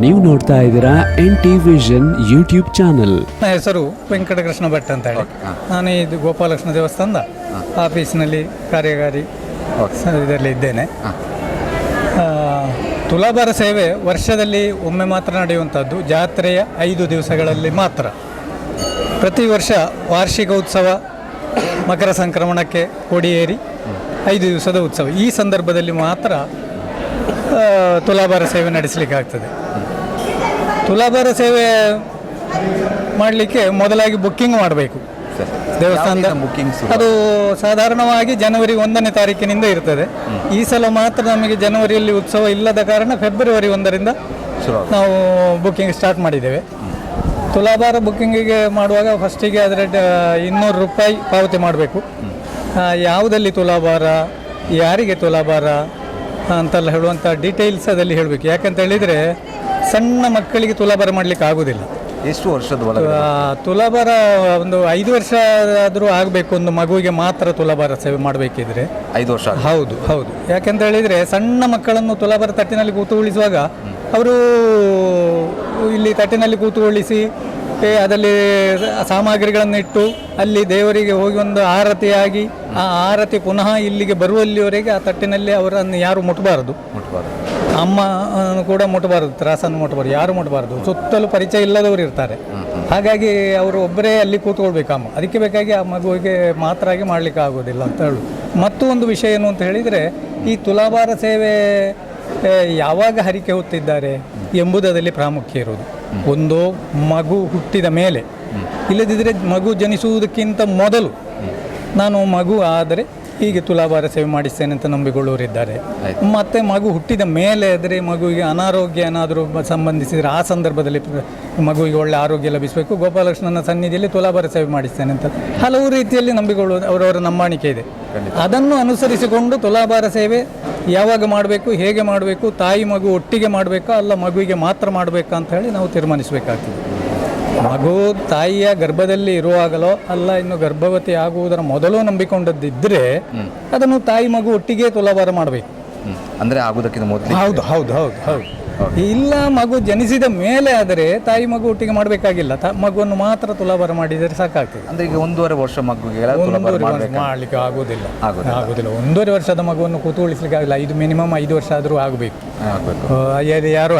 ನೀವು ನೋಡ್ತಾ ಇದ್ದೀರಾ N T vision YouTube channel. ನನ್ನ ಹೆಸರು ವೆಂಕಟಕೃಷ್ಣ ಭಟ್ ಅಂತ ಹೇಳಿ ನಾನು ಇದು ಗೋಪಾಲಕೃಷ್ಣ ದೇವಸ್ಥಾನದ ಆಫೀಸ್ನಲ್ಲಿ ಕಾರ್ಯಕಾರಿ ಸ- ಇದರಲ್ಲಿ ಇದ್ದೇನೆ. ಆ, ತುಲಾಭಾರ ಸೇವೆ ವರ್ಷದಲ್ಲಿ ಒಮ್ಮೆ ಮಾತ್ರ ನಡೆಯುವಂಥದ್ದು ಜಾತ್ರೆಯ ಐದು ದಿವಸಗಳಲ್ಲಿ ಮಾತ್ರ. ಪ್ರತಿ ವರ್ಷ ವಾರ್ಷಿಕ ಉತ್ಸವ ಮಕರ ಸಂಕ್ರಮಣಕ್ಕೆ ಕೊಡಿಯೇರಿ ಐದು ದಿವಸದ ಉತ್ಸವ. ಈ ಸಂದರ್ಭದಲ್ಲಿ ಮಾತ್ರ ತುಲಾಭಾರ ಸೇವೆ ನಡೆಸಲಿಕ್ಕೆ ಆಗ್ತದೆ ತುಲಾಭಾರ ಸೇವೆ ಮಾಡಲಿಕ್ಕೆ ಮೊದಲಾಗಿ ಬುಕ್ಕಿಂಗ್ ಮಾಡಬೇಕು. ದೇವಸ್ಥಾನದ ಬುಕ್ಕಿಂಗ್ಸ್ ಅದು ಸಾಧಾರಣವಾಗಿ ಜನವರಿ ಒಂದನೇ ತಾರೀಕಿನಿಂದ ಇರ್ತದೆ. ಈ ಸಲ ಮಾತ್ರ ನಮಗೆ ಜನವರಿಯಲ್ಲಿ ಉತ್ಸವ ಇಲ್ಲದ ಕಾರಣ ಫೆಬ್ರವರಿ ಒಂದರಿಂದ ನಾವು ಬುಕ್ಕಿಂಗ್ ಸ್ಟಾರ್ಟ್ ಮಾಡಿದ್ದೇವೆ. ತುಲಾಭಾರ ಬುಕ್ಕಿಂಗಿಗೆ ಮಾಡುವಾಗ ಫಸ್ಟಿಗೆ ಅದರ ಇನ್ನೂರು ರೂಪಾಯಿ ಪಾವತಿ ಮಾಡಬೇಕು. ಯಾವುದಲ್ಲಿ ತುಲಾಭಾರ ಯಾರಿಗೆ ತುಲಾಭಾರ ಅಂತೆಲ್ಲ ಹೇಳುವಂಥ ಡೀಟೇಲ್ಸ್ ಅದಲ್ಲಿ ಹೇಳಬೇಕು. ಯಾಕಂತ ಹೇಳಿದರೆ ಸಣ್ಣ ಮಕ್ಕಳಿಗೆ ತುಲಾಭಾರ ಮಾಡಲಿಕ್ಕೆ ಆಗೋದಿಲ್ಲ. ಎಷ್ಟು ವರ್ಷದ ಒಳಗೆ ತುಲಾಭಾರ ಒಂದು ಐದು ವರ್ಷ ಆದರೂ ಆಗಬೇಕು. ಒಂದು ಮಗುವಿಗೆ ಮಾತ್ರ ತುಲಾಭಾರ ಸೇವೆ ಮಾಡಬೇಕಿದ್ರೆ. ಐದು ವರ್ಷ. ಹೌದು ಹೌದು. ಯಾಕೆಂತ ಹೇಳಿದರೆ ಸಣ್ಣ ಮಕ್ಕಳನ್ನು ತುಲಾಭಾರ ತಟ್ಟಿನಲ್ಲಿ ಕೂತುಗೊಳಿಸುವಾಗ ಅವರು ಇಲ್ಲಿ ತಟ್ಟಿನಲ್ಲಿ ಕೂತುಗೊಳಿಸಿ ಅದರಲ್ಲಿ ಸಾಮಗ್ರಿಗಳನ್ನು ಇಟ್ಟು ಅಲ್ಲಿ ದೇವರಿಗೆ ಹೋಗಿ ಒಂದು ಆರತಿಯಾಗಿ ಆ ಆರತಿ ಪುನಃ ಇಲ್ಲಿಗೆ ಬರುವಲ್ಲಿವರೆಗೆ ಆ ತಟ್ಟಿನಲ್ಲಿ ಅವರನ್ನು ಯಾರು ಮುಟ್ಟಬಾರದು ಮುಟ್ಬಾರ್ದು. ಅಮ್ಮ ಕೂಡ ಮುಟ್ಟಬಾರದು ತ್ರಾಸನ್ನು ಮುಟ್ಟಬಾರ್ದು ಯಾರು ಮುಟ್ಟಬಾರದು ಸುತ್ತಲೂ ಪರಿಚಯ ಇಲ್ಲದವರು ಇರ್ತಾರೆ. ಹಾಗಾಗಿ ಅವರು ಒಬ್ಬರೇ ಅಲ್ಲಿ ಕೂತ್ಕೊಳ್ಬೇಕು ಅಮ್ಮ. ಅದಕ್ಕೆ ಬೇಕಾಗಿ ಆ ಮಗುವಿಗೆ ಮಾತ್ರ ಆಗಿ ಮಾಡಲಿಕ್ಕೆ ಆಗೋದಿಲ್ಲ ಅಂತ ಹೇಳು. ಮತ್ತು ಒಂದು ವಿಷಯ ಏನು ಅಂತ ಹೇಳಿದರೆ ಈ ತುಲಾಭಾರ ಸೇವೆ ಯಾವಾಗ ಹರಿಕೆ ಹೊತ್ತಿದ್ದಾರೆ ಎಂಬುದರಲ್ಲಿ ಪ್ರಾಮುಖ್ಯ ಇರೋದು ಒಂದು ಮಗು ಹುಟ್ಟಿದ ಮೇಲೆ. ಇಲ್ಲದಿದ್ದರೆ ಮಗು ಜನಿಸುವುದಕ್ಕಿಂತ ಮೊದಲು ನಾನು ಮಗು ಆದರೆ ಹೀಗೆ ತುಲಾಭಾರ ಸೇವೆ ಮಾಡಿಸ್ತೇನೆ ಅಂತ ನಂಬಿಕೊಳ್ಳುವರಿದ್ದಾರೆ ಮತ್ತೆ ಮಗು ಹುಟ್ಟಿದ ಮೇಲೆ ಆದರೆ ಮಗುವಿಗೆ ಅನಾರೋಗ್ಯ ಏನಾದರೂ ಸಂಬಂಧಿಸಿದರೆ ಆ ಸಂದರ್ಭದಲ್ಲಿ ಮಗುವಿಗೆ ಒಳ್ಳೆ ಆರೋಗ್ಯ ಲಭಿಸಬೇಕು. ಗೋಪಾಲಕೃಷ್ಣನ ಸನ್ನಿಧಿಯಲ್ಲಿ ತುಲಾಭಾರ ಸೇವೆ ಮಾಡಿಸ್ತೇನೆ ಅಂತ ಹಲವು ರೀತಿಯಲ್ಲಿ ನಂಬಿಕೊಳ್ಳುವುದು ಅವರವರ ನಂಬಾಣಿಕೆ ಇದೆ. ಅದನ್ನು ಅನುಸರಿಸಿಕೊಂಡು ತುಲಾಭಾರ ಸೇವೆ ಯಾವಾಗ ಮಾಡಬೇಕು ಹೇಗೆ ಮಾಡಬೇಕು ತಾಯಿ ಮಗು ಒಟ್ಟಿಗೆ ಮಾಡಬೇಕಾ ಅಲ್ಲ ಮಗುವಿಗೆ ಮಾತ್ರ ಮಾಡಬೇಕಾ ಅಂತ ಹೇಳಿ ನಾವು ತೀರ್ಮಾನಿಸಬೇಕಾಗ್ತದೆ. ಮಗು ತಾಯಿಯ ಗರ್ಭದಲ್ಲಿ ಇರುವಾಗಲೋ ಅಲ್ಲ ಇನ್ನು ಗರ್ಭವತಿ ಆಗುವುದರ ಮೊದಲು ನಂಬಿಕೊಂಡದ್ದಿದ್ರೆ ಅದನ್ನು ತಾಯಿ ಮಗು ಒಟ್ಟಿಗೆ ತುಲಾಭಾರ ಮಾಡಬೇಕು. ಅಂದ್ರೆ ಆಗುದಕ್ಕಿಂತ ಮೊದಲು ಹೌದು ಹೌದು ಹೌದು ಹೌದು. ಇಲ್ಲ ಮಗು ಜನಿಸಿದ ಮೇಲೆ ಆದರೆ ತಾಯಿ ಮಗು ಒಟ್ಟಿಗೆ ಮಾಡಬೇಕಾಗಿಲ್ಲ. ಮಗುವನ್ನು ಮಾತ್ರ ತುಲಾಭಾರ ಮಾಡಿದರೆ ಸಾಕಾಗ್ತದೆ. ಅಂದ್ರೆ ಈಗ ಒಂದೂವರೆ ವರ್ಷ ಮಗುಗೆ ಮಾಡ್ಲಿಕ್ಕೆ ಒಂದೂವರೆ ವರ್ಷ ಮಾಡಲಿಕ್ಕೆ ಆಗೋದಿಲ್ಲ. ಆಗೋದಿಲ್ಲ. ಆಗೋದಿಲ್ಲ. ಒಂದೂವರೆ ವರ್ಷದ ಮಗುವನ್ನು ಕೂತ್ಕೊಳಿಸ್ಲಿಕ್ಕೆ ಆಗಿಲ್ಲ. ಐದು ಮಿನಿಮಮ್ ಐದು ವರ್ಷ ಆದರೂ ಆಗಬೇಕು. ಯಾರು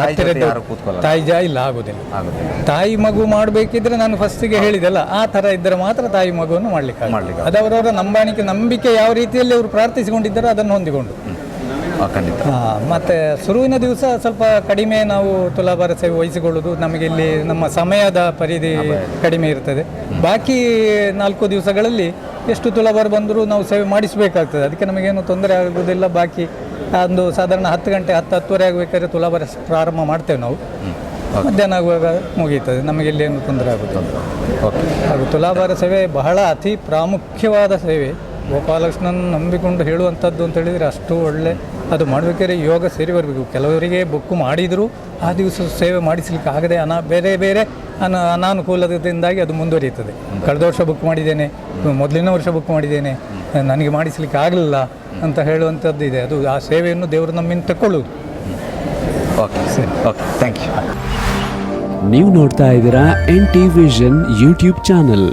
ತಾಯಿ ಜಾ ಇಲ್ಲ ಆಗೋದಿಲ್ಲ. ಆಗುದಿಲ್ಲ. ತಾಯಿ ಮಗು ಮಾಡಬೇಕಿದ್ರೆ ನಾನು ಫಸ್ಟಿಗೆ ಹೇಳಿದಲ್ಲ ಆ ತರ ಇದ್ದರೆ ಮಾತ್ರ ತಾಯಿ ಮಗುವನ್ನು ಮಾಡಲಿಕ್ಕೆ ಮಾಡ್ಲಿಕ್ಕೆ ಅದು ಅವರವರ ನಂಬಾಣಿಕೆ ನಂಬಿಕೆ ಯಾವ ರೀತಿಯಲ್ಲಿ ಅವರು ಪ್ರಾರ್ಥಿಸಿಕೊಂಡಿದ್ದಾರೋ ಅದನ್ನು ಹೊಂದಿಕೊಂಡು. ಖಂಡಿತ. ಹಾ, ಮತ್ತೆ ಶುರುವಿನ ದಿವಸ ಸ್ವಲ್ಪ ಕಡಿಮೆ ನಾವು ತುಲಾಭಾರ ಸೇವೆ ವಹಿಸಿಕೊಳ್ಳೋದು ನಮಗೆ ಇಲ್ಲಿ ನಮ್ಮ ಸಮಯದ ಪರಿಧಿ ಕಡಿಮೆ ಇರ್ತದೆ. ಬಾಕಿ ನಾಲ್ಕು ದಿವಸಗಳಲ್ಲಿ ಎಷ್ಟು ತುಲಾಭಾರ ಬಂದರೂ ನಾವು ಸೇವೆ ಮಾಡಿಸಬೇಕಾಗ್ತದೆ. ಅದಕ್ಕೆ ನಮಗೇನು ತೊಂದರೆ ಆಗುವುದಿಲ್ಲ. ಬಾಕಿ ಒಂದು ಸಾಧಾರಣ ಹತ್ತು ಗಂಟೆ ಹತ್ತು ಹತ್ತುವರೆ ಆಗಬೇಕಾದ್ರೆ ತುಲಾಭಾರ ಪ್ರಾರಂಭ ಮಾಡ್ತೇವೆ ನಾವು. ಮಧ್ಯಾಹ್ನ ಆಗುವಾಗ ಮುಗೀತದೆ ನಮಗೆ ಇಲ್ಲಿ ಏನು ತೊಂದರೆ ಆಗುತ್ತೆ ಹಾಗೂ ತುಲಾಭಾರ ಸೇವೆ ಬಹಳ ಅತಿ ಪ್ರಾಮುಖ್ಯವಾದ ಸೇವೆ. ಗೋಪಾಲಕೃಷ್ಣನ ನಂಬಿಕೊಂಡು ಹೇಳುವಂಥದ್ದು ಅಂತ ಹೇಳಿದರೆ ಅಷ್ಟು ಒಳ್ಳೆ ಅದು ಮಾಡಬೇಕಾದ್ರೆ ಯೋಗ ಸೇರಿ ಬರಬೇಕು ಕೆಲವರಿಗೆ ಬುಕ್ ಮಾಡಿದರೂ ಆ ದಿವಸ ಸೇವೆ ಮಾಡಿಸಲಿಕ್ಕೆ ಆಗದೆ ಅನಾ ಬೇರೆ ಬೇರೆ ಅನ ಅನಾನುಕೂಲದಿಂದಾಗಿ ಅದು ಮುಂದುವರಿಯುತ್ತದೆ. ಕಳೆದ ವರ್ಷ ಬುಕ್ ಮಾಡಿದ್ದೇನೆ ಮೊದಲಿನ ವರ್ಷ ಬುಕ್ ಮಾಡಿದ್ದೇನೆ ನನಗೆ ಮಾಡಿಸಲಿಕ್ಕೆ ಆಗಲಿಲ್ಲ ಅಂತ ಹೇಳುವಂಥದ್ದು ಇದೆ. ಅದು ಆ ಸೇವೆಯನ್ನು ದೇವರು ನಮ್ಮಿಂದ ತಗೊಳ್ಳುವುದು ಓಕೆ ಸರಿ. ಓಕೆ ಥ್ಯಾಂಕ್ ಯು ನೀವು ನೋಡ್ತಾ ಇದ್ದೀರಾ N T vision YouTube channel.